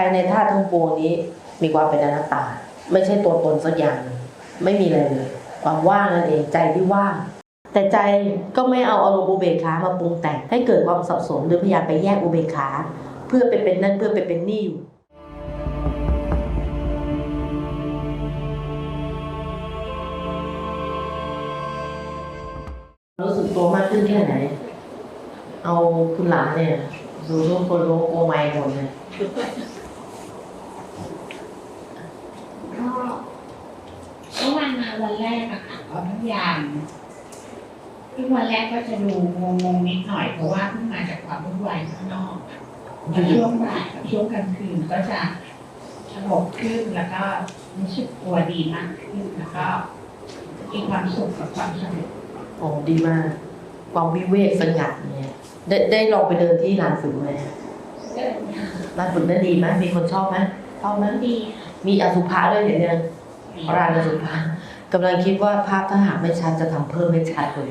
ายในธาตุทั้งปวงนี้ มีความเป็นอนัตตา ไม่ใช่ตัวตนสักอย่าง ไม่มีอะไรเลย ความว่างนั่นเองใจที่ว่าง แต่ใจก็ไม่เอาอารมณ์อุเบกขามาปรุงแต่งให้เกิดความสับสนหรือพยายามไปแยกอุเบกขา เพื่อไปเป็นนั่นเพื่อไปเป็นนี่อยู่รู้สึกตัวมากขึ้นแค่ไหน เอาคุณหลานเนี่ย ดูทุกคนรู้โกไมหมดเลย ก็เมื่อวานมาวัน แรกอะค่ะก็ทุกอย่างซึ่งวันแรกก็จะดูงงๆนิดหน่อยเพราะว่าเพิ่งมาจากความวุ่นวายข้างนอกแล้วช่วงบ่ายกับช่วงกลางคืนก็จะสงบขึ้นแล้วก็รู้สึกตัวดีมากขึ้นแล้วก็มีความสุขกับความสนุกโอ้ดีมากความวิเวกสงัดเนี่ยได้ได้ลองไปเดินที่ลานฝึกไหมเดินทางลานฝึกนั้นดีไหมมีคนชอบไหมชอบไหมดี มีอสุภะด้วยเห็นยังร้านอสุภะ กำลังคิดว่าภาพถ้าหากไม่ชัดจะทำเพิ่มให้ชัดเลย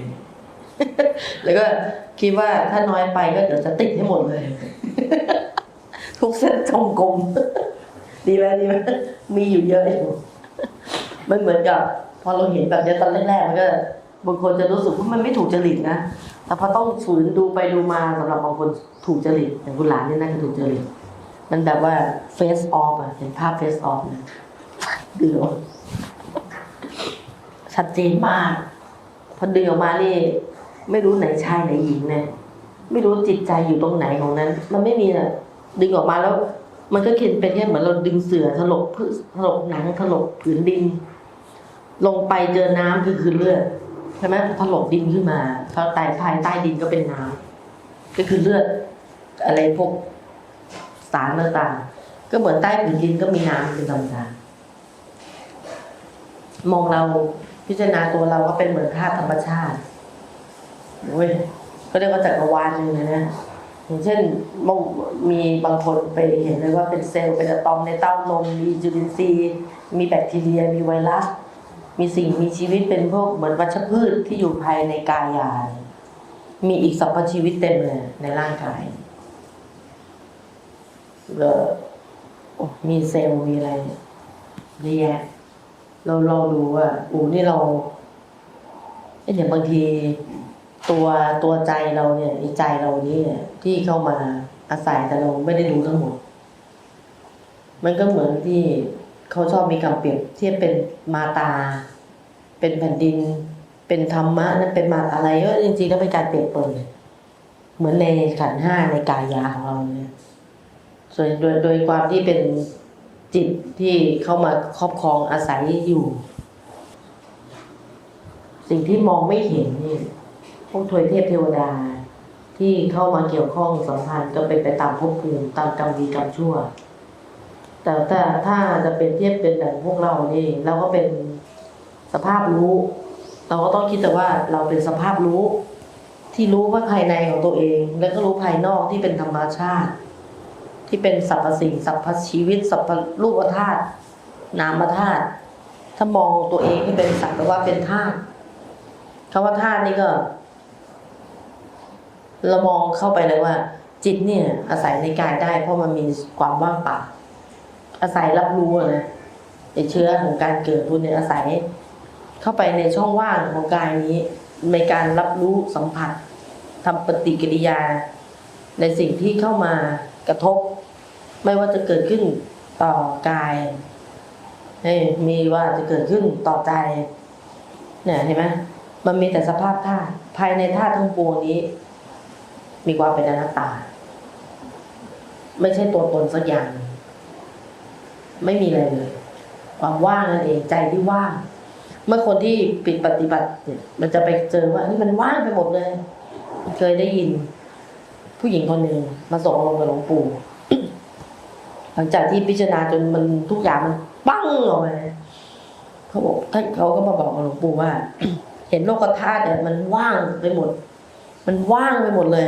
แล้วก็คิดว่าถ้าน้อยไปก็เดี๋ยวจะติดให้หมดเลย ทุกเส้นจงกรมดีไหมดีไหมมีอยู่เยอะอยู่มันเหมือนกับ พอเราเห็นแบบนี้ตอนแรกๆมันก็บางคนจะรู้สึกว่ามันไม่ถูกจริตนะแต่พอต้องฝืนดูไปดูมาสำหรับบางคนถูกจริตอย่างคุณหลานนี่น่าจะถูกจริตมันแบบว่า face off อะเห็นภาพ face off นะดึงออก ชัดเจนมากพอดึงออกมาเนี่ยไม่รู้ไหนชายไหนหญิงเนี่ยไม่รู้จิตใจอยู่ตรงไหนของนั้น มันไม่มีอะดึงออกมาแล้ว มันก็เขียนเป็นแค่เหมือนเราดึงเสือถลกพืชถลกหนังถลกผืนดิน ลงไปเจอน้ำคือคือเลือดใช่ไหมถลกดินขึ้นมาพอใต้ภายใต้ดินก็เป็นน้ำก็คือเลือด อะไรพวกสารต่างๆก็เหมือนใต้ผืนดินก็มีน้ำเป็นธรรมดามองเรา พิจารณาตัวเราก็เป็นเหมือนธาตุธรรมชาติเว้ยก็เรียกว่าจักรวาลหนึ่งเลยนะอย่างเช่นมีบางคนไปเห็นเลยว่าเป็นเซลล์เป็นอะตอมในเต้านมมีจุลินทรีย์ มีแบคทีเรีย มีไวรัส มีสิ่งมีชีวิตเป็นพวกเหมือนวัชพืชที่อยู่ภายในกายามีอีกสรรพชีวิตเต็มเลยในร่างกายก็มีเซลล์มีอะไรเยอะแยะ เราลองดูว่าอ้นี่เราเนี่ยบางทีตัวตัวใจเราเนี่ยใจเรานี่เนี่ย ที่เข้ามาอาศัยแต่เราไม่ได้รู้ทั้งหมด มันก็เหมือนที่เขาชอบมีคำเปรียบเทียบเป็นมาตา เป็นแผ่นดิน เป็นธรรมะนั่นเป็นมาอะไรก็จริงๆแล้วเป็นการเปรียบเปรยเหมือนในขันห้าในกายาของเราเนี่ย ส่วนโดยโดยความที่เป็น จิตที่เข้ามาครอบครองอาศัยอยู่ สิ่งที่มองไม่เห็นนี่พวกทวยเทพเทวดา ที่เข้ามาเกี่ยวข้องสัมพันธ์ก็เป็นไปตามภพภูมิตามกรรมดีกรรมชั่ว แต่ถ้าถ้าจะเป็นเทียบเป็นแบบพวกเรานี่เราก็เป็นสภาพรู้ เราก็ต้องคิดแต่ว่าเราเป็นสภาพรู้ ที่รู้ว่าภายในของตัวเอง แล้วก็รู้ภายนอกที่เป็นธรรมชาติ ที่เป็นสรรพสิ่งสรรพชีวิตสรรพรูปธาตุนามธาตุถ้ามองตัวเองให้เป็นสักแต่ว่าเป็นธาตุคำว่าธาตุนี่ก็เรามองเข้าไปเลยว่า จิตเนี่ย อาศัยในกายได้ เพราะมันมีความว่างเปล่าอาศัยรับรู้นะไอเชื้อของการเกิดพุนเนี่ยอาศัย เข้าไปในช่องว่างของกายนี้ในการรับรู้สัมผัสทำปฏิกิริยา ในสิ่งที่เข้ามากระทบ ไม่ว่าจะเกิดขึ้นต่อกายมีว่าจะเกิดขึ้นต่อใจ เนี่ยเห็นไหมมันมีแต่สภาพธาตุภายในธาตุทั้งปวงนี้ มีความเป็นอนัตตา ไม่ใช่ตัวตนสักอย่าง ไม่มีอะไรเลยความว่างนั่นเองใจที่ว่าง เมื่อคนที่ปิดปฏิบัติเนี่ย มันจะไปเจอว่านี่มันว่างไปหมดเลย เคยได้ยิน ผู้หญิงคนหนึ่งมาส่งอารมณ์กับหลวงปู่ หลังจากที่พิจารณาจนมันทุกอย่างมันปั้งออกมาเขาบอกท่านเขาก็มาบอกหลวงปู่ว่า เห็นโลกธาตุเนี่ยมันว่างไปหมด มันว่างไปหมดเลย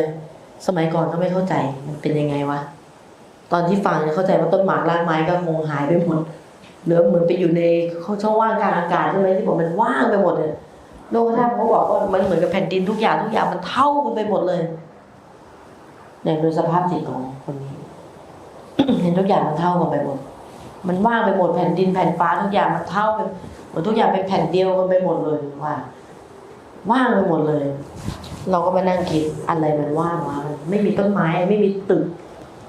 สมัยก่อนก็ไม่เข้าใจมันเป็นยังไงวะตอนที่ฟังเนี่ยเข้าใจว่าต้นหมากรากไม้ก็คงหายไปหมดเหลือเหมือนไปอยู่ในช่องว่างกลางอากาศใช่ไหมที่บอกมันว่างไปหมดเลยโลกธาตุเขาบอกว่ามันเหมือนกับแผ่นดินทุกอย่างทุกอย่างมันเท่ากันไปหมดเลยเนี่ยโดยสภาพจิตของคนนี้ เห็นทุกอย่างมันเท่ากันไปหมด มันว่างไปหมดแผ่นดินแผ่นฟ้าทุกอย่างมันเท่ากันหมดทุกอย่างเป็นแผ่นเดียวกันไปหมดเลยว่า ว่างไปหมดเลย เราก็มานั่งคิดอะไรมันว่างวะมันไม่มีต้นไม้ไม่มีตึก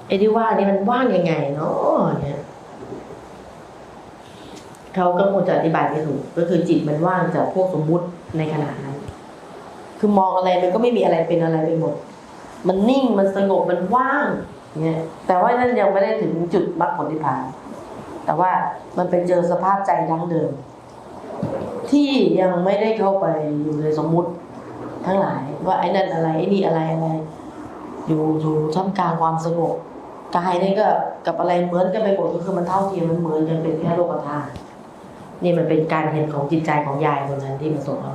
ไอ้ที่ว่างนี่มันว่างยังไงเนาะเนี่ยเขาก็คงจะอธิบายไม่ถูกก็คือจิตมันว่างจากพวกสมมุติในขณะนั้น คือมองอะไรมันก็ไม่มีอะไรเป็นอะไรไปหมด มันนิ่งมันสงบมันว่าง เนี่ยแต่ว่านั่นยังไม่ได้ถึงจุดมรรคผลนิพพาน แต่ว่ามันไปเจอสภาพใจดั้งเดิม ที่ยังไม่ได้เข้าไปอยู่ในสมมุติทั้งหลาย ว่าไอ้นั่นอะไรไอ้นี่อะไรอะไร อยู่อยู่ท่ามกลางความสงบกายนี่ก็กับอะไรเหมือนกันไปหมดก็คือมันเท่าเทียมมันเหมือนกันเป็นแค่โลกธาตุนี่มันเป็นการเห็นของจิตใจของยายคนนั้นที่มาส่งเรา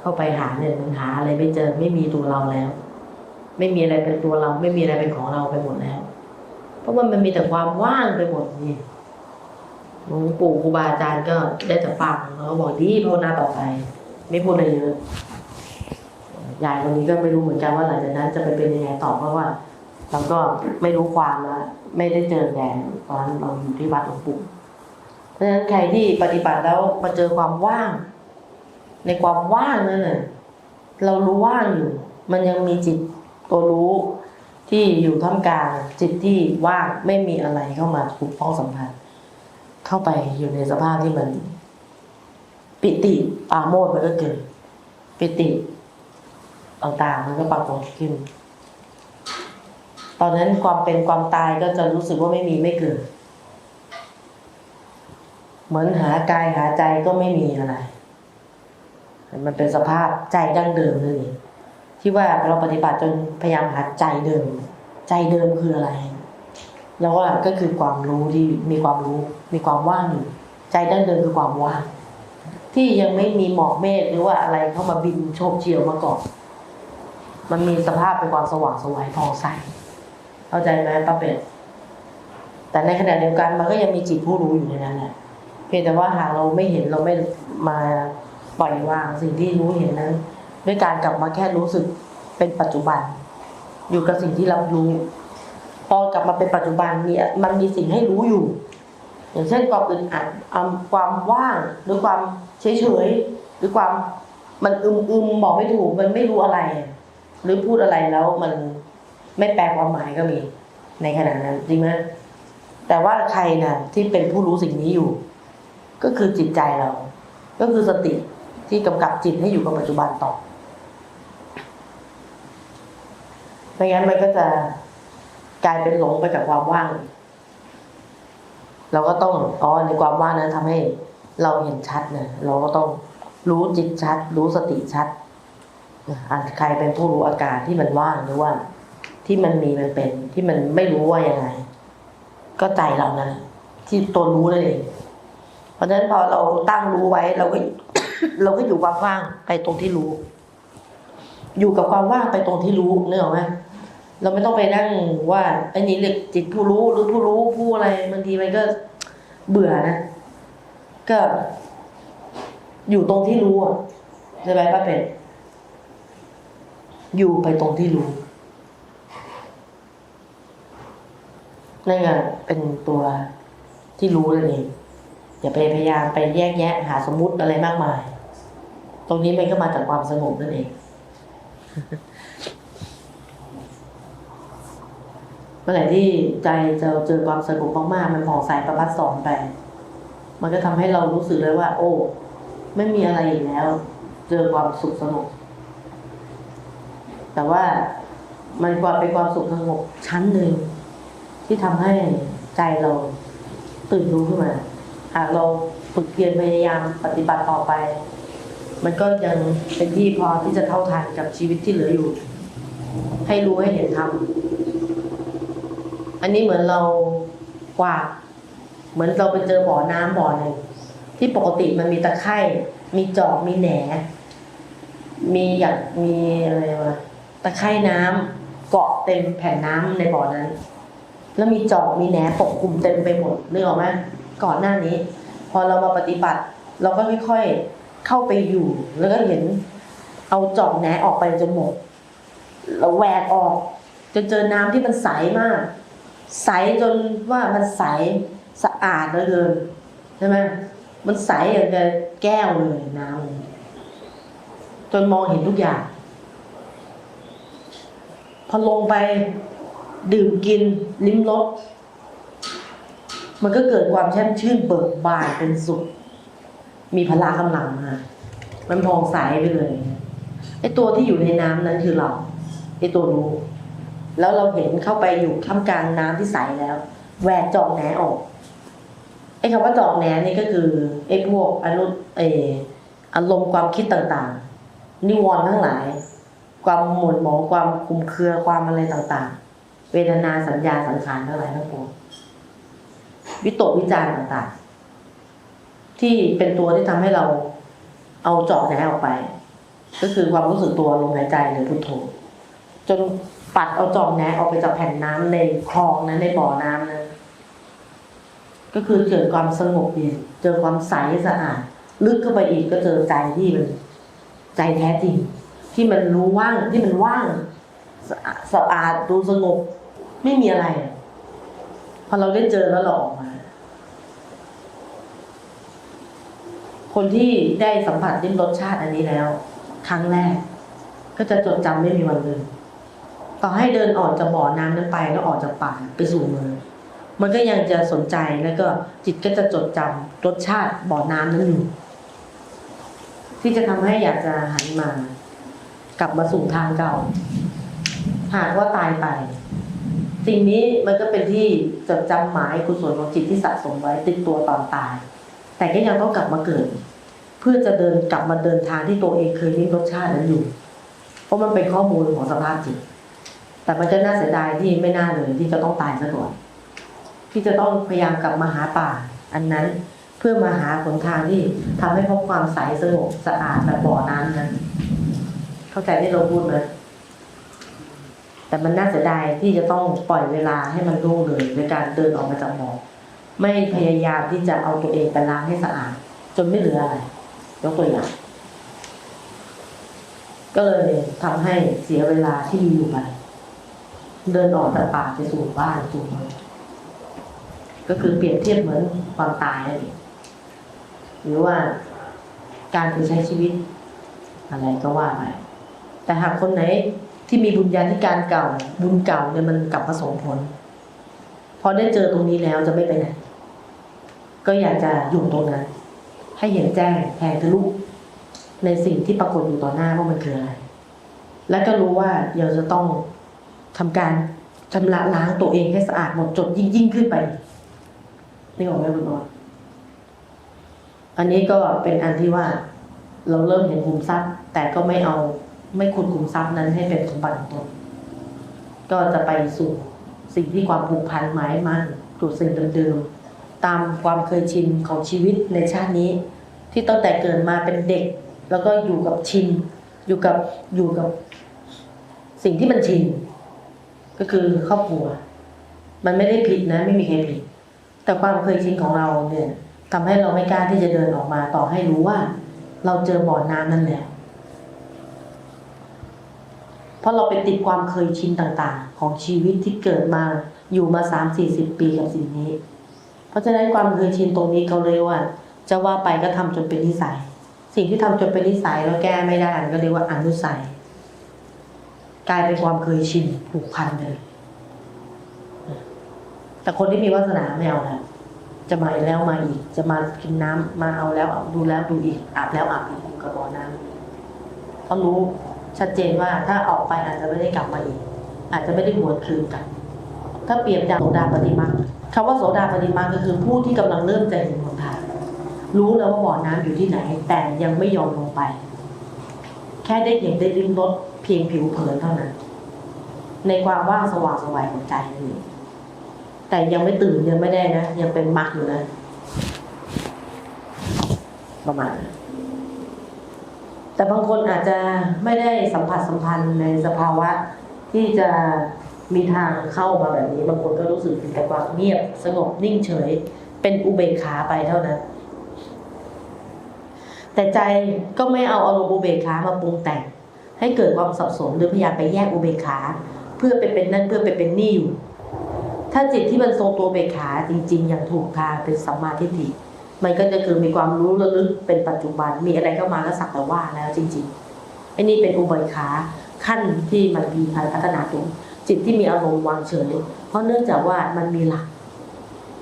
เข้าไปหาเนี่ยมันหาอะไรไม่เจอไม่มีตัวเราแล้ว ไม่มีอะไรเป็นตัวเรา ไม่มีอะไรเป็นของเราไปหมดแล้ว เพราะว่ามันมีแต่ความว่างไปหมดนี่หลวงปู่ครูบาอาจารย์ก็ได้แต่ฟังแล้วก็บอกดีภาวนาต่อไป ไม่พูดอะไรเยอะยายคนนี้ก็ไม่รู้เหมือนกันว่าหลังจากนั้นจะไปเป็นยังไงต่อเพราะว่าเราก็ไม่รู้ความแล้วไม่ได้เจอแกตอนนั้นเราอยู่ที่วัดหลวงปู่เพราะฉะนั้นใครที่ปฏิบัติแล้วมาเจอความว่าง ในความว่างนั่นน่ะเรารู้ว่างอยู่ มันยังมีจิต ตัวรู้ที่อยู่ท่ามกลางจิตที่ว่างไม่มีอะไรเข้ามาถูกพ้องสัมพันธ์ เข้าไปอยู่ในสภาพที่มัน ปิติปาโมดมันก็เกิด ปิติต่างๆมันก็ปรากฏขึ้น ตอนนั้นความเป็นความตายก็จะรู้สึกว่าไม่มีไม่เกิด เหมือนหากายหาใจก็ไม่มีอะไร มันเป็นสภาพใจดั้งเดิมนั่นเอง ที่ว่าเราปฏิบัติจนพยายามหาใจเดิม ใจเดิมคืออะไร แล้วว่าก็คือความรู้ที่มีความรู้ มีความว่างอยู่ใจดั้งเดิมคือความว่าง ที่ยังไม่มีหมอกเมฆหรือว่าอะไรเข้ามาบินโฉบเฉี่ยวมาก่อนมันมีสภาพเป็นความสว่างสวยผ่องใสเข้าใจไหมป้าเป็ดแต่ในขณะเดียวกันมันก็ยังมีจิตผู้รู้อยู่ในนั้นแหละเพียงแต่ว่าหากเราไม่เห็นเราไม่มาปล่อยวางสิ่งที่รู้เห็นนั้น ด้วยการกลับมาแค่รู้สึกเป็นปัจจุบัน อยู่กับสิ่งที่รับรู้ พอกลับมาเป็นปัจจุบันมีมันมีสิ่งให้รู้อยู่ อย่างเช่นความอึดอัดความว่างหรือความเฉยเฉยหรือความมันอึมอึมบอกไม่ถูกมันไม่รู้อะไร หรือพูดอะไรแล้วมันไม่แปลความหมายก็มี ในขณะนั้นจริงไหมแต่ว่าใครนะที่เป็นผู้รู้สิ่งนี้อยู่ ก็คือจิตใจเรา ก็คือสติที่กำกับจิตให้อยู่กับปัจจุบันต่อ ไม่งั้นมันก็จะกลายเป็นหลงไปกับความว่าง เราก็ต้องอ๋อในความว่างนั้นทำให้เราเห็นชัดเนะเราก็ต้องรู้จิตชัด รู้สติชัดอใครเป็นผู้รู้อาการที่มันว่างหรือว่า ที่มันมีมันเป็น ที่มันไม่รู้ว่ายังไง ก็ใจเรานะที่ตัวรู้นั่นเองเพราะฉะนั้นพอเราตั้งรู้ไว้เราก็ เราก็อยู่ความว่างไปตรงที่รู้ อยู่กับความว่างไปตรงที่รู้เนึกออกไหม เราไม่ต้องไปนั่งว่าไอ้นี้เรียกจิตผู้รู้หรือผู้รู้ผู้อะไรบางทีมันก็เบื่อนะ ก็ อยู่ตรงที่รู้อะใช่ไหมป้าเป็ดอยู่ไปตรงที่รู้นั่นไงเป็นตัวที่รู้นั่นเองอย่าไปพยายามไปแยกแยะหาสมมุติอะไรมากมาย ตรงนี้มันก็มาจากความสงบนั่นเอง เมื่อไหร่ที่ใจจะเจอความสงบมากๆมันผ่องใสประพัดสอนไป มันก็ทำให้เรารู้สึกเลยว่า โอ้ ไม่มีอะไรอีกแล้ว เจอความสุขสงบแต่ว่ามันกว่าเป็นความสุขสงบชั้นหนึ่งที่ทำให้ใจเราตื่นรู้ขึ้นมา หากเราฝึกเพียรพยายามปฏิบัติต่อไป มันก็ยังเป็นที่พอที่จะเท่าทันกับชีวิตที่เหลืออยู่ ให้รู้ให้เห็นธรรม อันนี้เหมือนเรากวาดเหมือนเราไปเจอบ่อน้ำบ่อหนึ่งที่ปกติมันมีตะไคร่มีจอกมีแหน มีหยัดมีอะไรวะตะไคร่น้ำเกาะเต็มแผ่นน้ำในบ่อนั้น แล้วมีจอกมีแหนปกคลุมเต็มไปหมดนึกออกไหมก่อนหน้านี้ พอเรามาปฏิบัติ เราก็ค่อยๆเข้าไปอยู่ แล้วก็เห็น เอาจอกแหนออกไปจนหมดเราแหวกออกจนเจอน้ำที่มันใสมาก ใสจนว่ามันใสสะอาดเหลือเกินใช่ไหมมันใสอย่างกับแก้วเลยน้ำจนมองเห็นทุกอย่าง พอลงไปดื่มกินลิ้มรสมันก็เกิดความแช่มชื่นเบิกบานเป็นสุข มีพละกำลังมามันพองใสไปเลยไอ้ตัวที่อยู่ในน้ำนั้นคือเราไอ้ตัวรู้ แล้วเราเห็นเข้าไปอยู่ท่ามกลางน้ำที่ใสแล้ว แหวกจอกแหนออกไอ้คำว่าจอกแหนนี่ก็คือไอ้พวกอนุเอออารมณ์ความคิดต่างๆ นิวรณ์ทั้งหลาย ความหม่นหมองความคุมเครือความอะไรต่างๆ เวทนาสัญญาสังขารทั้งหลายทั้งปวงวิตกวิจารณ์ต่างๆ ที่เป็นตัวที่ทำให้เราเอาจอกแหนออกไป ก็คือความรู้สึกตัวลมหายใจหรือพุทโธจน ปัดเอาจอกแหนออกไปจากแผ่นน้ำในคลองนั้นในบ่อน้ำนั้นก็คือเกิดความสงบเย็นเจอความใสสะอาดลึกเข้าไปอีกก็เจอใจที่มันใจแท้จริง ที่มันรู้ว่างที่มันว่างสะอาดสะอาดดูสงบไม่มีอะไร พอเราได้เจอแล้วเราออกมา คนที่ได้สัมผัสลิ้มรสชาติอันนี้แล้ว ครั้งแรก ก็จะจดจำไม่มีวันลืม ต่อให้เดินออกจากบ่อน้ำนั้นไปแล้วออกจากป่าไปสู่เมืองมันก็ยังจะสนใจแล้วก็จิตก็จะจดจำรสชาติบ่อน้ำนั้นอยู่ที่จะทำให้อยากจะหันมา กลับมาสู่ทางเก่า หากว่าตายไป สิ่งนี้มันก็เป็นที่จดจำหมายกุศลของจิตที่สะสมไว้ติดตัวตอนตาย แต่ก็ยังต้องกลับมาเกิด เพื่อจะเดินกลับมาเดินทางที่ตัวเองเคยลิ้มรสชาตินั้นอยู่ เพราะมันเป็นข้อมูลของสภาพจิต แต่มันจะน่าเสียดายที่ไม่น่าเลยที่จะต้องตายซะก่อนที่จะต้องพยายามกลับมาหาป่า อันนั้นเพื่อมาหาหนทางที่ทำให้พบความใสสงบสะอาดแบบบ่อน้ำนั้น เข้าใจที่เราพูดไหมแต่มันน่าเสียดายที่จะต้องปล่อยเวลาให้มันล่วงเลยในการเดินออกมาจากหมอกไม่พยายามที่จะเอาตัวเองไปล้างให้สะอาด จนไม่เหลืออะไรยกตัวอย่างก็เลยทำให้เสียเวลาที่มีอยู่ไป เดินออกจากป่าไปสู่บ้านสู่เมืองก็คือเปรียบเทียบเหมือนความตายนหรือว่าการไปใช้ชีวิต อะไรก็ว่าไปแต่หากคนไหนที่มีบุญญาธิการเก่า บุญเก่าเนี่ยมันกลับมาส่งผลพอได้เจอตรงนี้แล้วจะไม่ไปไหนก็อยากจะอยู่ตรงนั้น ให้เห็นแจ้งแทงทะลุในสิ่งที่ปรากฏอยู่ต่อหน้าว่ามันคืออะไร และก็รู้ว่าเราจะต้อง ทำการชำระล้างตัวเองให้สะอาดหมดจดยิ่งยิ่งขึ้นไปนี่ของแม่บุญน้อยอันนี้ก็เป็นอันที่ว่า เราเริ่มเห็นขุมทรัพย์ แต่ก็ไม่เอาไม่ขุดขุมทรัพย์นั้นให้เป็นสมบัติของตนก็จะไปสู่สิ่งที่ความผูกพันหมายมั่นสู่สิ่งเดิมๆตามความเคยชินของชีวิตในชาตินี้ ที่ตั้งแต่เกิดมาเป็นเด็ก แล้วก็อยู่กับชินอยู่กับอยู่กับ สิ่งที่มันชิน ก็คือครอบครัว มันไม่ได้ผิดนะ ไม่มีใครผิด แต่ความเคยชินของเราเนี่ยทำให้เราไม่กล้าที่จะเดินออกมาต่อให้รู้ว่า เราเจอบ่อน้ำนั่นแหละเพราะเราไปติดความเคยชินต่างๆ ของชีวิตที่เกิดมาอยู่มาสามสี่สิบปีกับสิ่งนี้ เพราะฉะนั้นความเคยชินตรงนี้เขาเลยว่าจะว่าไปก็ทำจนเป็นนิสัย สิ่งที่ทำจนเป็นนิสัยแล้วแก้ไม่ได้ก็เรียกว่าอนุสัย กลายเป็นความเคยชินผูกพันเลย แต่คนที่มีวาสนาไม่เอาแล้วจะมาแล้วมาอีก จะมากินน้ำมาเอาแล้วดูแล้วดูอีกอาบแล้วอาบอีกอยู่กับบ่อน้ำเพรารู้ชัดเจนว่าถ้าออกไปอาจจะไม่ได้กลับมาอีก อาจจะไม่ได้หวนคืนกัน ถ้าเปรียบจากโสดาปฏิมาคำว่าโสดาปฏิมาก็คือผู้ที่กำลังเริ่มใจถึงหนทางรู้แล้วว่าบ่อน้ำอยู่ที่ไหน แต่ยังไม่ยอมลงไป แค่ได้เห็นได้ริมรส เพียงผิวเผินเท่านั้น ในความว่างสว่างสวายของใจนั่นเองแต่ยังไม่ตื่นยังไม่ได้นะ ยังเป็นมรรคอยู่นะ ประมาณแต่บางคนอาจจะไม่ได้สัมผัสสัมพันธ์ในสภาวะ ที่จะมีทางเข้ามาแบบนี้ บางคนก็รู้สึกถึงแต่ความเงียบ สงบนิ่งเฉย เป็นอุเบกขาไปเท่านั้น แต่ใจก็ไม่เอาอารมณ์อุเบกขามาปรุงแต่ง ให้เกิดความสับสนหรือพยายามไปแยกอุเบกขา เพื่อไปเป็นนั่นเพื่อไปเป็นนี่อยู่ ถ้าจิตที่มันทรงตัวเบกขาจริง ๆ อย่างถูกทางเป็นสัมมาทิฏฐิ มันก็จะคือมีความรู้ระลึกเป็นปัจจุบันมีอะไรเข้ามาก็สักแต่ว่าแล้วจริงๆไอ้นี่เป็นอุเบกขาขั้นที่มันมีการพัฒนาตัวจิตที่มีอารมณ์วางเฉยเพราะเนื่องจากว่ามันมีหลัก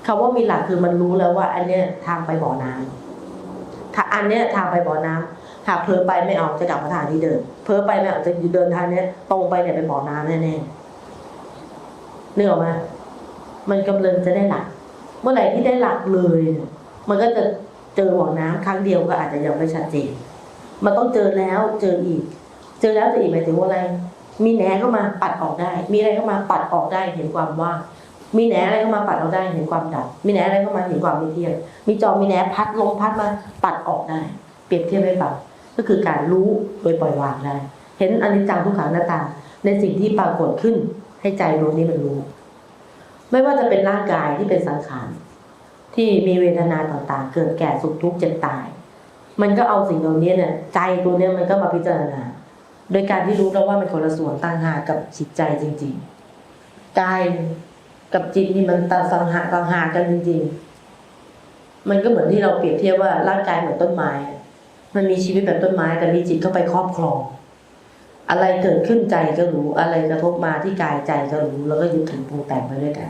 คำว่ามีหลักคือมันรู้แล้วว่า อันเนี้ยทางไปบ่อน้ำถ้าอันเนี้ยทางไปบ่อน้ำ หากเผลอไปไม่เอาจะกลับมาทางที่เดิมเผลอไปไม่เอาจะเดินทางเนี้ยตรงไปเนี่ยเป็นบ่อน้ำแน่ๆเนื้ออกมา มันกำลังจะได้หลัก เมื่อไหร่ที่ได้หลักเลย มันก็จะเจอบ่อน้ำครั้งเดียวก็อาจจะยังไม่ชัดเจน มันต้องเจอแล้วเจออีก เจอแล้วเจออีกหมายถึงว่าอะไร มีแหนเข้ามาปัดออกได้ มีอะไรเข้ามาปัดออกได้เห็นความว่างมีแหนอะไรเข้ามาปัดออกได้เห็นความดับ มีแหนอะไรเข้ามาเห็นความไม่เที่ยง มีจอมีแหนพัดลมพัดมาปัดออกได้ เปรียบเทียบให้ฟัง ก็คือการรู้โดยปล่อยวางได้ เห็นอนิจจังทุกขังหน้าตา ในสิ่งที่ปรากฏขึ้นให้ใจดวงนี้มันรู้ ไม่ว่าจะเป็นร่างกายที่เป็นสังขารที่มีเวทนาต่างๆ เกิดแก่สุขทุกข์เจ็บตาย มันก็เอาสิ่งเหล่านี้เนี่ยใจตัวเนี้ยมันก็มาพิจารณา โดยการที่รู้แล้วว่ามันคนละส่วนต่างหากกับจิตใจจริงๆกายกับจิตนี่มันต่างหากต่างหากกันจริง ๆ มันก็เหมือนที่เราเปรียบเทียบว่าร่างกายเหมือนต้นไม้ มันมีชีวิตแบบต้นไม้ แต่มีจิตเข้าไปครอบครอง อะไรเกิดขึ้นใจก็รู้อะไรกระทบมาที่กายใจก็รู้แล้วก็ยึดถือปรุงแต่งไปด้วยกัน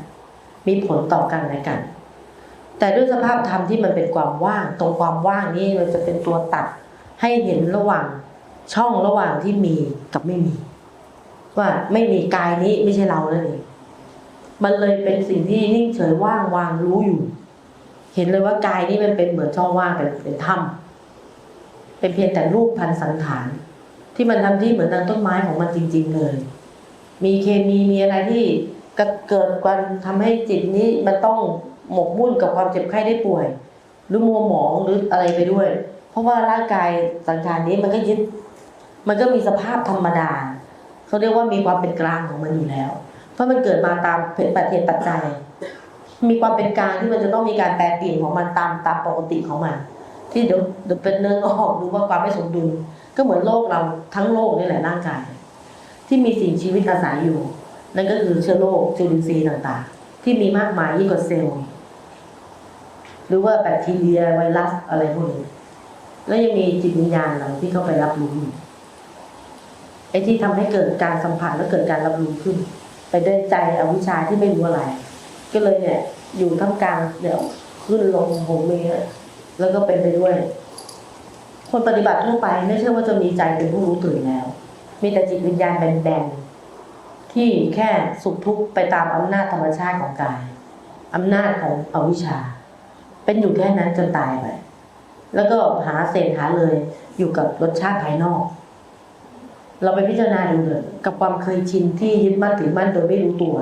มีผลต่อกันและกัน แต่ด้วยสภาพธรรมที่มันเป็นความว่าง ตรงความว่างนี้มันจะเป็นตัวตัดให้เห็นระหว่างช่องระหว่างที่มีกับไม่มี ว่าไม่มีกายนี้ไม่ใช่เราแล้วนี่มันเลยเป็นสิ่งที่นิ่งเฉยว่างวางรู้อยู่ เห็นเลยว่ากายนี้มันเป็นเหมือนช่องว่างเป็นเป็นถ้ำ เป็นเพียงแต่รูปพันสังขารที่มันทำที่เหมือนดังต้นไม้ของมันจริง ๆ เลย มีเคมีมีอะไรที่กเกิดการทำให้จิตนี้มันต้องหมกมุ่นกับความเจ็บไข้ได้ป่วย หรือมัวหมองหรืออะไรไปด้วย เพราะว่าร่างกายสังขารนี้มันก็ยึด มันก็มีสภาพธรรมดาเขาเรียกว่ามีความเป็นกลางของมันอยู่แล้ว เพราะมันเกิดมาตามเป็นปัจเจปัจจัย มีความเป็นกลางที่มันจะต้องมีการแปลเปลี่ยนของมันตามตามปกติของมัน ที่เดี๋ยวเดี๋ยวเป็นเนื้อออกรู้ว่าความไม่สมดุล ก็เหมือนโลกเราทั้งโลกนี่แหละร่างกาย ที่มีสิ่งชีวิตอาศัยอยู่ นั่นก็คือเชื้อโรคจุลินทรีย์ต่างๆ ที่มีมากมายยิ่งกว่าเซลล์หรือว่าแบคทีเรียไวรัสอะไรพวกนี้แล้วยังมีจิตวิญญาณเราที่เข้าไปรับรู้ไอ้ที่ทำให้เกิดการสัมผัสและเกิดการรับรู้ขึ้น ไปด้วยใจอวิชชาที่ไม่รู้อะไร ก็เลยเนี่ย อยู่ท่ามกลางเดี๋ยวขึ้นลงโหมเม แล้วก็เป็นไปด้วย คนปฏิบัติทั่วไปไม่ใช่ว่าจะมีใจเป็นผู้รู้ตื่นแล้ว มีแต่จิตวิญญาณแบนๆที่แค่สุขทุกข์ไปตามอำนาจธรรมชาติของกายอำนาจของอวิชชา เป็นอยู่แค่นั้นจนตายไปแล้วก็หาเศษหาเลยอยู่กับรสชาติภายนอก เราไปพิจารณาดูเถอะกับความเคยชินที่ยึดมั่นถือมั่นโดยไม่รู้ตัว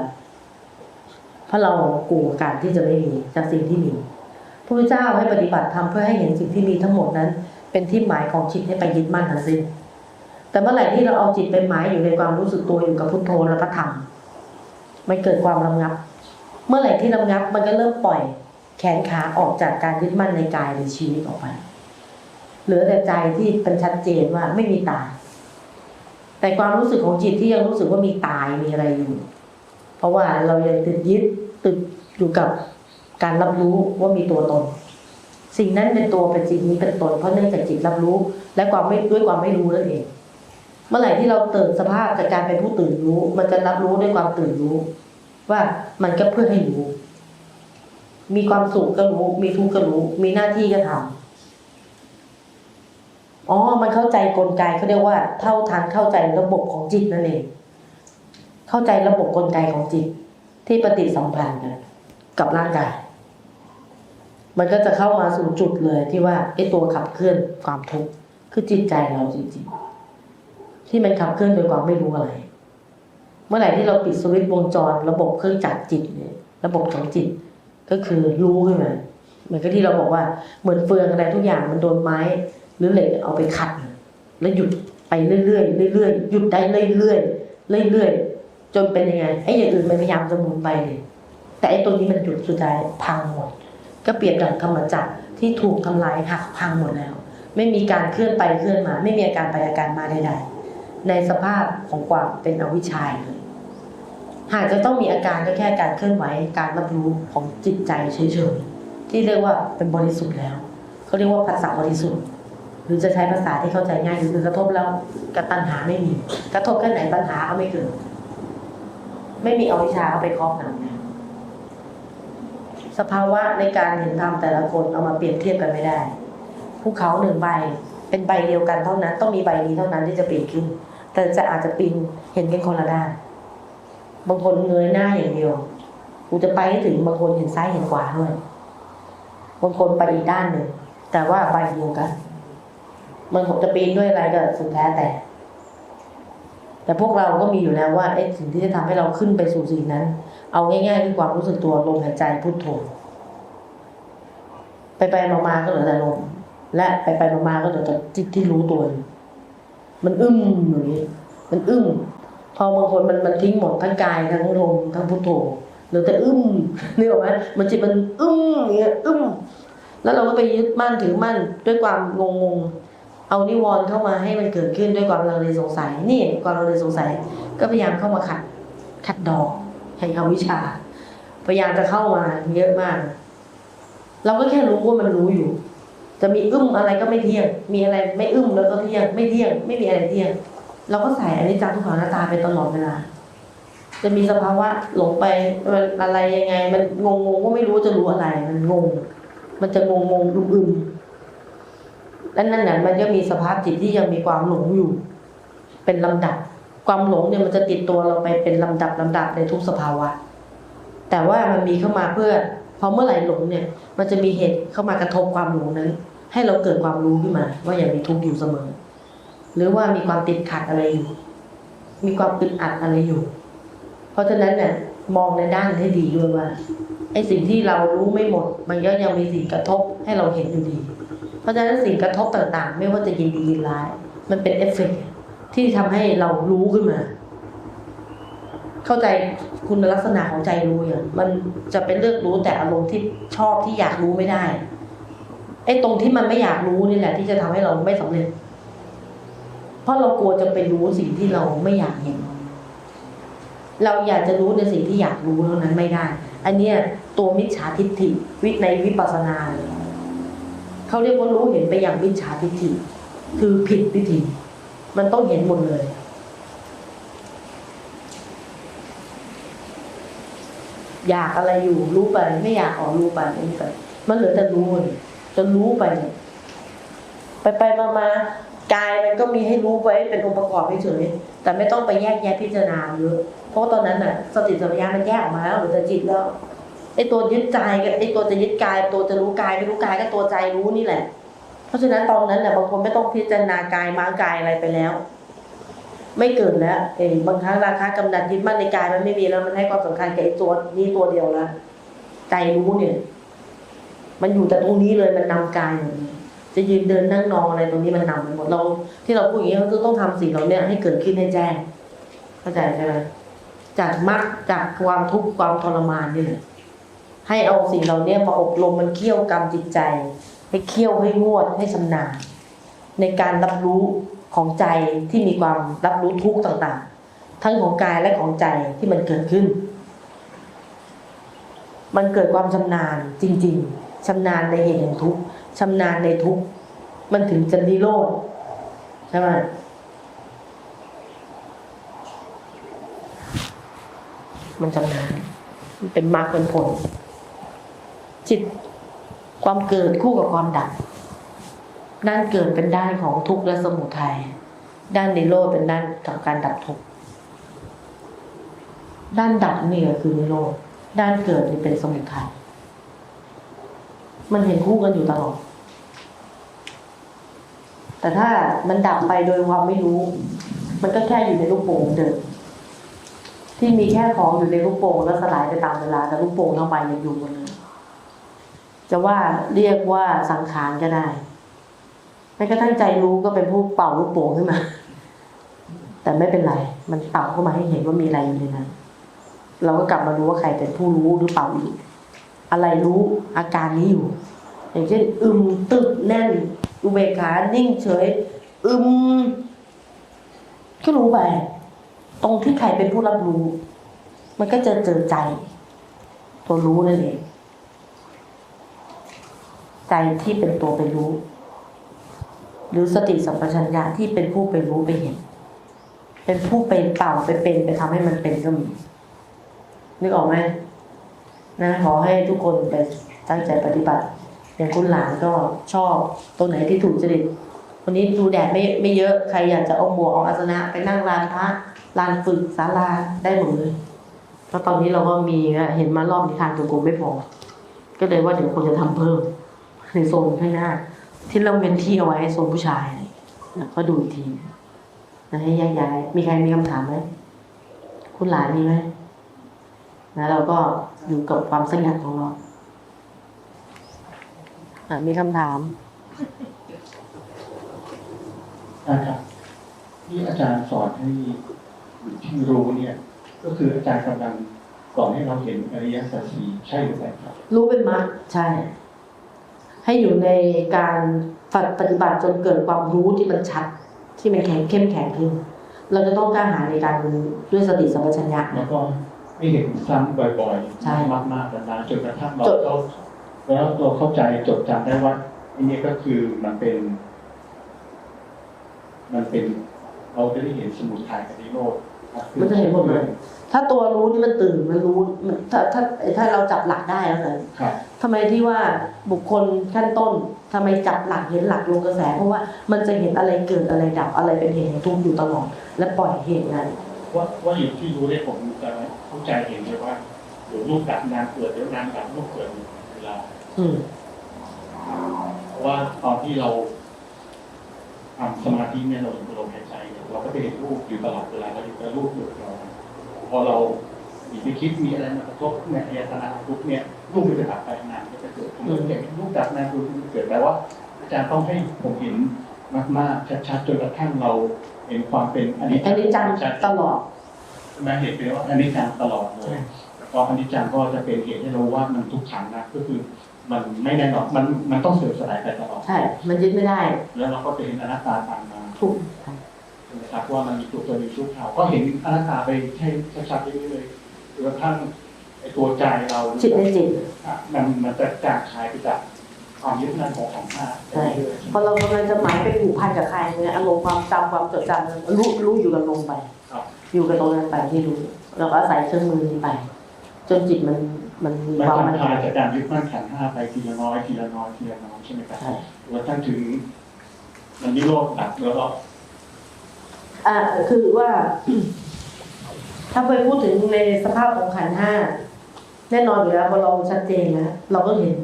เพราะเรากลัวการที่จะไม่มีจากสิ่งที่มี พระเจ้าให้ปฏิบัติทำเพื่อให้เห็นสิ่งที่มีทั้งหมดนั้น เป็นที่หมายของจิตให้ไปยึดมั่นทั้งสิ้นแต่เมื่อไหร่ที่เราเอาจิตไปหมายอยู่ในความรู้สึกตัวอยู่กับพุทโธและพระธรรมมันเกิดความระงับ เมื่อไหร่ที่ระงับมันก็เริ่มปล่อยแขนขาออกจากการยึดมั่นในกายในชีวิตออกไป เหลือแต่ใจที่เป็นชัดเจนว่าไม่มีตาย แต่ความรู้สึกของจิตที่ยังรู้สึกว่ามีตายมีอะไรอยู่ เพราะว่าเรายังติดยึดติดอยู่กับ การรับรู้ว่ามีตัวตน สิ่งนั้นเป็นตัวเป็นจริงนี้เป็นตน เพราะเนื่องจากจิตรับรู้ และความไม่ด้วยความไม่รู้นั่นเอง เมื่อไหร่ที่เราตื่นสภาพจากการเป็นผู้ตื่นรู้ มันจะรับรู้ด้วยความตื่นรู้ ว่ามันก็เพื่อให้รู้ มีความสุขก็รู้ มีทุกข์ก็รู้ มีหน้าที่ก็ทำอ๋อ มันเข้าใจกลไกเขาเรียกว่า เท่าทันเข้าใจระบบของจิตนั่นเอง เข้าใจระบบกลไกของจิต ที่ปฏิสัมพันธ์กันกับร่างกาย มันก็จะเข้ามาสู่จุดเลยที่ว่าไอ้ตัวขับเคลื่อนความทุกข์คือจิตใจเราจริงๆ ที่มันขับเคลื่อนโดยความไม่รู้อะไร เมื่อไหร่ที่เราปิดสวิตช์วงจร ระบบเครื่องจักรจิตเนี่ย ระบบของจิต ก็คือรู้ขึ้นมาเหมือนกับที่เราบอกว่าเหมือนเฟืองอะไรทุกอย่างมันโดนไม้ หรือเหล็กเอาไปขัด แล้วหยุดไปเรื่อยๆเรื่อยๆหยุดได้เรื่อยๆเรื่อยๆจนเป็นยังไงไอ้อย่างอื่นมันพยายามจะหมุนไปเลยแต่ไอ้ตัวนี้มันหยุดสุดท้ายพังหมด ก็เปรียบดังธรรมจักรที่ถูกทำลายหักพังหมดแล้ว ไม่มีการเคลื่อนไปเคลื่อนมา ไม่มีอาการไปอาการมาใดๆในสภาพของความเป็นอวิชชาเลยหากจะต้องมีอาการก็แค่การเคลื่อนไหวการรับรู้ของจิตใจเฉยๆที่เรียกว่าเป็นบริสุทธิ์แล้วเขาเรียกว่าภาษาบริสุทธิ์ หรือจะใช้ภาษาที่เข้าใจง่ายคือกระทบแล้วกระตัณหาไม่มี กระทบแค่ไหนปัญหาก็ไม่เกิดไม่มีอวิชชาเข้าไปครอบงำนะ สภาวะในการเห็นธรรมแต่ละคนเอามาเปรียบเทียบกันไม่ได้ภูเขาหนึ่งใบเป็นใบเดียวกันเท่านั้น ต้องมีใบนี้เท่านั้นที่จะปีนขึ้น แต่จะอาจจะปีนเห็นกันคนละด้านบางคนเงยหน้าอย่างเดียวกูจะไปให้ถึงบางคนเห็นซ้ายเห็นขวาด้วยบางคนไปอีกด้านหนึ่งแต่ว่าใบเดียวกันมันจะปีนด้วยอะไรก็สุดแท้แต่ แต่พวกเราก็มีอยู่แล้วว่าไอ้สิ่งที่จะทำให้เราขึ้นไปสู่สิ่งนั้น เอาง่ายๆคือความรู้สึกตัวลมหายใจพุทโธไปไปมาๆก็เหลือแต่ลมและไปไปมาๆก็เหลือแต่จิตที่รู้ตัวมันอึ้มอย่างนี้มันอึ้มพอบางคนมันมันทิ้งหมดทั้งกายทั้งลมทั้งพุทโธเหลือแต่อึ้มนึกออกไหมมันจิตมันอึ้มอย่างเงี้ยอึ้มแล้วเราก็ไปยึดมั่นถือมั่นด้วยความงงงเอานิวรณ์เข้ามาให้มันเกิดขึ้นด้วยความลังเลสงสัย นี่ความลังเลสงสัย ก็พยายามเข้ามาขัด ขัดดอก แห่งอวิชชาพยายามจะเข้ามาเยอะมาก เราก็แค่รู้ว่ามันรู้อยู่ จะมีอึ้มอะไรก็ไม่เที่ยง มีอะไรไม่อึ้มแล้วก็เที่ยง ไม่เที่ยง ไม่มีอะไรเที่ยง เราก็ใส่อันิจจังทุกขังอนัตตาไปตลอดเวลา จะมีสภาวะหลงไปมันอะไรยังไง มันงงงก็ไม่รู้จะรู้อะไร มันงง มันจะงงงอึมอึมๆและนั่นน่ะมันก็มีสภาพจิตที่ยังมีความหลงอยู่ เป็นลำดับ ความหลงเนี่ยมันจะติดตัวเราไปเป็นลำดับลำดับในทุกสภาวะ แต่ว่ามันมีเข้ามาเพื่อพอเมื่อไหร่หลงเนี่ย มันจะมีเหตุเข้ามากระทบความหลงนั้น ให้เราเกิดความรู้ขึ้นมา ว่าอย่างมีทุกข์อยู่เสมอ หรือว่ามีความติดขัดอะไรอยู่ มีความอึดอัดอะไรอยู่ เพราะฉะนั้นเนี่ยมองในด้านให้ดีด้วยว่าไอ้สิ่งที่เรารู้ไม่หมด มันก็ยังมีสิ่งกระทบให้เราเห็นอยู่ดี เพราะฉะนั้นสิ่งกระทบต่างๆ ไม่ว่าจะยินดียินร้าย มันเป็นเอฟเฟกต์ ที่ทำให้เรารู้ขึ้นมา เข้าใจคุณลักษณะของใจรู้อย่างมันจะเป็นเรื่องรู้แต่อารมณ์ที่ชอบที่อยากรู้ไม่ได้ไอ้ตรงที่มันไม่อยากรู้นี่แหละ ที่จะทำให้เราไม่สำเร็จ เพราะเรากลัวจะไปรู้สิ่งที่เราไม่อยากเห็น เราอยากจะรู้ในสิ่งที่อยากรู้เท่านั้นไม่ได้ อันเนี้ยตัวมิจฉาทิฏฐิวิในวิปัสสนาเขาเรียกว่ารู้เห็นไปอย่างมิจฉาทิฏฐิ คือผิดวิธี มันต้องเห็นหมดเลย อยากอะไรอยู่รู้ไป ไม่อยากออกรู้ไปรู้ไปมันเหลือแต่รู้เลยจะรู้ไปเนี่ยไปไปมามากายมันก็มีให้รู้ไว้เป็นองค์ประกอบเฉยแต่ไม่ต้องไปแยกแยะพิจารณาเยอะเพราะตอนนั้นน่ะ สติสัมปชัญญะมันแยกออกมาแล้วเหลือแต่จิตแล้วไอ้ตัวยึดใจกับไอ้ตัวจะยึดกาย ตัวจะรู้กายไม่รู้กายก็ตัวใจรู้นี่แหละ เพราะฉะนั้นตอนนั้นน่ะบางคนไม่ต้องพิจารณากายม้ากายอะไรไปแล้ว ไม่เกิดแล้วเออบางครั้งราคากำนัดยึดมั่นในกายมันไม่มีแล้วมันให้ความสำคัญกับไอ้ตัวนี้ตัวเดียวละใจรู้เนี่ย มันอยู่แต่ตรงนี้เลยมันนำกายหมดเลยจะยืนเดินนั่งนอนอะไรตรงนี้มันนำไปหมดเรา ที่เราพูดอย่างนี้ก็คือต้องทำสิ่งเหล่านี้ให้เกิดขึ้นให้แจ้งเข้าใจใช่ไหมจากมรรคจากความทุกข์ความทรมานนี่แหละให้เอาสิ่งเหล่านี้มาอบรมมันเคี่ยวกรรมจิตใจ ให้เคี่ยวให้งวดให้ชำนาญในการรับรู้ของใจที่มีความรับรู้ทุกข์ต่างๆ ทั้งของกายและของใจที่มันเกิดขึ้น มันเกิดความชำนาญจริง ๆชำนาญในเหตุแห่งทุกข์ชำนาญในทุกข์มันถึงจะนิโรธใช่ไหมมันชำนาญมันเป็นมรรคเป็นผลจิต ความเกิดคู่กับความดับ ด้านเกิดเป็นด้านของทุกข์และสมุทัย ด้านนิโรธเป็นด้านของการดับทุกข์ ด้านดับนี่ก็คือนิโรธ ด้านเกิดนี่เป็นสมุทัย มันเห็นคู่กันอยู่ตลอด แต่ถ้ามันดับไปโดยความไม่รู้ มันก็แค่อยู่ในลูกโป่งเดิมที่มีแค่ของอยู่ในลูกโป่งแล้วสลายไปตามเวลาแต่ลูกโป่งทั้งใบยังอยู่หมดเลย จะว่าเรียกว่าสังขารก็ได้ไม่กระทั่งใจรู้ก็เป็นผู้เป่าลูกโป่งขึ้นมา แต่ไม่เป็นไร มันเป่าเข้ามาให้เห็นว่ามีอะไรอยู่ในนั้น เราก็กลับมาดูว่าใครเป็นผู้รู้หรือเปล่าอยู่อะไรรู้อาการนี้อยู่ อย่างเช่นอึมตึกแน่น อุเบกขานิ่งเฉย อึมก็รู้ไปตรงที่ใครเป็นผู้รับรู้ มันก็จะเจอใจ ตัวรู้นั่นเอง ใจที่เป็นตัวไปรู้ หรือสติสัมปชัญญะที่เป็นผู้ไปรู้ไปเห็น เป็นผู้เป็นเป่าไปเป็นไปทำให้มันเป็นก็มีนึกออกไหมนะขอให้ทุกคนไปตั้งใจปฏิบัติ อย่างคุณหลานก็ชอบตรงไหนที่ถูกจริตวันนี้ดูแดดไม่ไม่เยอะใครอยากจะเอาหมวกเอาอาสนะไปนั่งลานพระลานฝึกศาลาได้หมดเลยเพราะตอนนี้เราก็มีเห็นมารอบนี้ทางตัวกลมไม่พอ ก็เลยว่าเดี๋ยวควรจะทำเพิ่ม ในโซนข้างหน้า ที่เราเป็นที่เอาไว้โซนผู้ชายนะก็ดูอีกทีนะให้แยกย้ายมีใครมีคำถามไหมคุณหลานมีไหมนะเราก็อยู่กับความสงัดของเราอะมีคำถามอาจารย์ที่อาจารย์สอนให้ที่รู้เนี่ย ก็คืออาจารย์กำลังสอนให้เราเห็นอริยสัจสี่ใช่หรือไม่ครับ รู้เป็นมรรคใช่ ให้อยู่ในการฝึกปฏิบัติจนเกิดความรู้ที่มันชัดที่มันแข็งเข้มแข็งขึ้น เราจะต้องกล้าหาญในการรู้ด้วยสติสัมปชัญญะแล้วก็ไม่เห็นซ้ำบ่อยใช่ๆมากๆนานๆจนกระทั่งเราจดเข้าแล้วเราเข้าใจจดจำได้ว่าอันนี้ก็คือมันเป็น มันเป็นเราจะได้เห็นสมุทัยกับนิโรธครับมันจะเห็นหมดเลยถ้าตัวรู้นี่มันตื่นมันรู้มันถ้าถ้าถ้าเราจับหลักได้แล้วนะครับ ทำไมที่ว่าบุคคลขั้นต้นทำไมจับหลักเห็นหลักลงกระแส เพราะว่ามันจะเห็นอะไรเกิดอะไรดับอะไรเป็นเหตุแห่งทุกข์อยู่ตลอดและปล่อยเหตุนั้นว่าว่าอยู่ที่รู้ได้ผมจะเข้าใจเห็นเลยว่าเดี๋ยวรูปดับนามเกิดเดี๋ยวนามดับรูปเกิดอยู่เวลาอืมเพราะว่าตอนที่เราทำสมาธิเนี่ยเราอยู่กับลมหายใจเนี่ยเราก็จะเห็นรูปอยู่ตลอดเวลาเราอยู่กับรูปอยู่กับเราพอเรามีไปคิดมีอะไรมากระทบเนี่ยอายตนะรูปเนี่ย รูปมันจะดับไปนามก็จะเกิดผมก็เห็นรูปดับนามรูปมันเกิดแปลว่า อาจารย์ต้องให้ผมเห็นมากๆชัดๆจนกระทั่งเราเห็นความเป็นอนิจอันนี้จังตลอดมาเห็นเป็นว่าอันิจจังตลอดเลยแล้วก็อนิจจังก็จะเป็นเหตุให้เราว่ามันทุกขังนะก็คือมันไม่แน่นอนมันมันต้องเสื่อมสลายไปตลอดใช่ มันยึดไม่ได้ แล้วเราก็จะเห็นอนัตตาตามมาทุกข์ใช่ไหมครับว่ามันมีตัวตนมีชั่วคราวก็เห็นอนัตตาไปให้ชัดๆเรื่อยๆเลยจนกระทั่ง ไอ้ตัวใจเราจิตในจิตอะมันมันจะจางคายไปจากความยึดมั่นของขันธ์ห้าใช่พอเรากำลังจะหมายไปผูกพันกับใครเนี่ยอารมณ์ความจำความจดจำรู้รู้อยู่กับลมไปครับอยู่กับตรงนั้นไปที่รู้เราก็อาศัยเครื่องมือนี้ไป จนจิตมันมันมีมันความจามั่งนคคายงจากการยึดมั่นขันธ์ห้าไปทีละน้อยทีละน้อยทีละน้อยใช่ไหมครับใช่จนกระทั่งถึง มันนิโรธดับแล้วก็อ่าคือว่า ถ้าไปพูดถึงในสภาพของขันธ์ห้า แน่นอนอยู่แล้วพอเราชัดเจนแล้วเราก็เห็น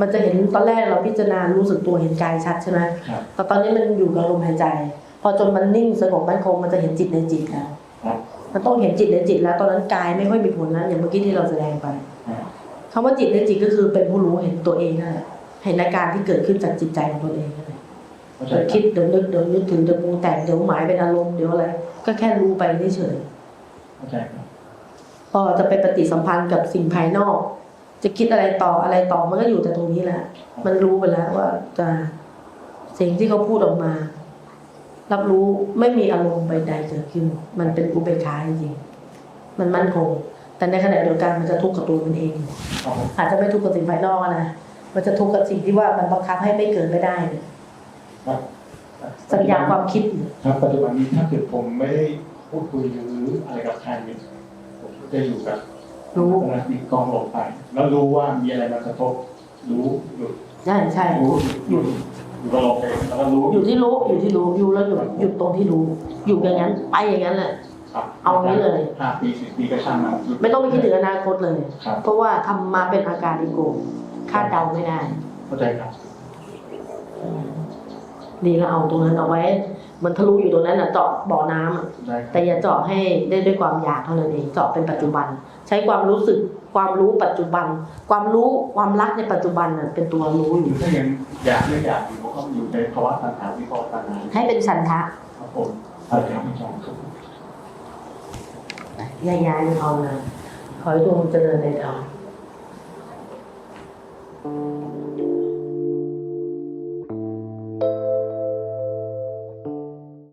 มันจะเห็นตอนแรกเราพิจารณารู้สึกตัวเห็นกายชัดใช่ไหมครับแต่ตอนนี้มันอยู่กับลมหายใจ พอจนมันนิ่งสงบมั่นคงมันจะเห็นจิตในจิตแล้วครับมันต้องเห็นจิตในจิตแล้ว ตอนนั้นกายไม่ค่อยมีผลแล้วอย่างเมื่อกี้ที่เราแสดงไปอ่าคำว่าจิตในจิตก็คือเป็นผู้รู้เห็นตัวเองนั่นแหละเห็นอาการที่เกิดขึ้นจากจิตใจของตัวเองนั่นแหละเข้าใจเดี๋ยวคคิรับดเดี๋ยวนึกเดี๋ยวนึกถึงเดี๋ยวปรุงแต่งเดี๋ยวหมายเป็นอารมณ์เดี๋ยวอะไรก็แค่รู้ไปเฉยเข้าใจครับๆพ อจะไปปฏิสัมพันธ์กับสิ่งภายนอก จะคิดอะไรต่ออะไรต่อมันก็อยู่แต่ตรงนี้แหละ มันรู้ไปแล้วว่าจะสิ่งที่เขาพูดออกมา รับรู้ไม่มีอารมณ์ใดๆเกิดขึ้น มันเป็นอุเบกขาจริงมันมั่นคง แต่ในขณะเดียวกันมันจะทุกข์กับตัวมันเอง อาจจะไม่ทุกข์กับสิ่งภายนอกนะ มันจะทุกข์กับสิ่งที่ว่ามันบังคับให้ไม่เกิดไม่ได้เนี่ยสัญญาความคิด ครับปัจจุบันนี้ถ้าเกิดผมไม่ได้พูดคุยหรืออะไรกับใครเนี่ย จะอยู่กับรู้ขณะมีกองลงไป แล้วรู้ว่ามีอะไรมากระทบ รู้หยุดใช่ใช่รู้หยุดอยู่กับลมเองแล้วก็รู้อยู่ที่รู้อยู่ที่รู้อยู่แล้วหยุดหยุดตรงที่รู้ อยู่อย่างนั้นไปอย่างนั้นแหละครับเอางี้เลยห้าปีสิบปีก็ช่างมันไม่ต้องไปคิดถึงอนาคตเลยครับเพราะว่าทำมาเป็นอาการอิโกคาดเดาไม่ได้เข้าใจครับดีแล้วเอาตรงนั้นเอาไว้ มันทะลุอยู่ตรงนั้นน่ะเจาะบ่อน้ำอะได้ครับแต่อย่าเจาะให้ได้ด้วยความอยากเท่านั้นเองเจาะเป็นปัจจุบัน ใช้ความรู้สึกความรู้ปัจจุบัน ความรู้ความรักในปัจจุบันน่ะเป็นตัวรู้อยู่ถ้ายังอยากไม่อยากอยู่ก็อยู่ในภาวะตัณหาวิเคราะห์ตัณหาให้เป็นฉันทะครับผมอะไรครับพี่จอมครับย้ายย้ายเอานะขอให้ดวงเจริญในธรรม